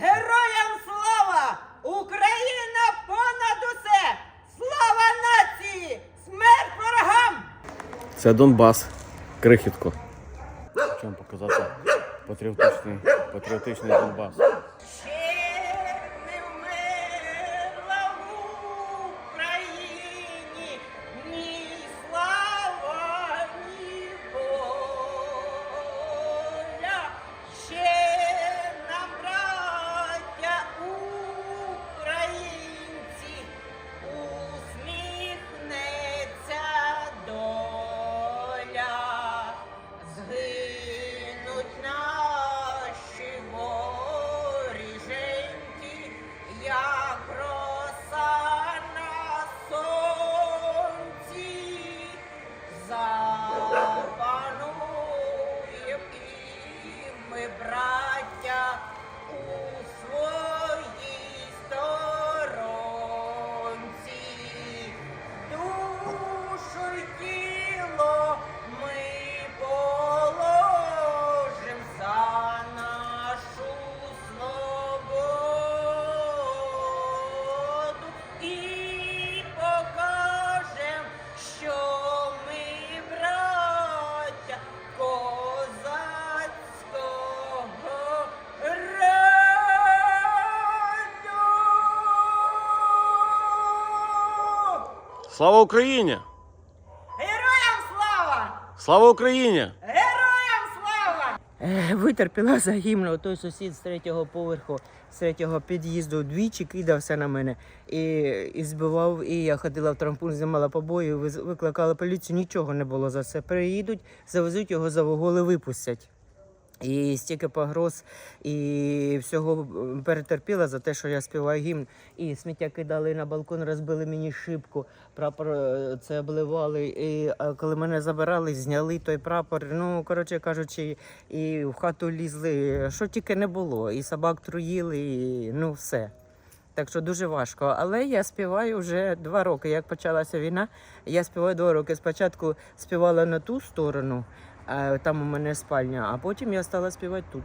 Героям слава! Україна понад усе! Слава нації! Смерть ворогам! Це Донбас. Крихітко. Чому показати патріотичний, патріотичний Донбас. Слава Україні! Героям слава! Слава Україні! Героям слава! Витерпіла за гімну. Той сусід з третього поверху, з третього під'їзду двічі кидався на мене і, і збивав. І я ходила в трампун, знімала побої, викликала поліцію. Нічого не було за це. Приїдуть, завезуть його за вуголи, випустять. І стільки погроз, і всього перетерпіла за те, що я співаю гімн. І сміття кидали на балкон, розбили мені шибку, прапор е, це обливали. І а коли мене забирали, зняли той прапор. Ну, коротше кажучи, і в хату лізли, що тільки не було. І собак труїли, і ну все. Так що дуже важко. Але я співаю вже два роки. Як почалася війна, я співаю два роки. Спочатку співала на ту сторону, там у мене спальня, а потім я стала співати тут.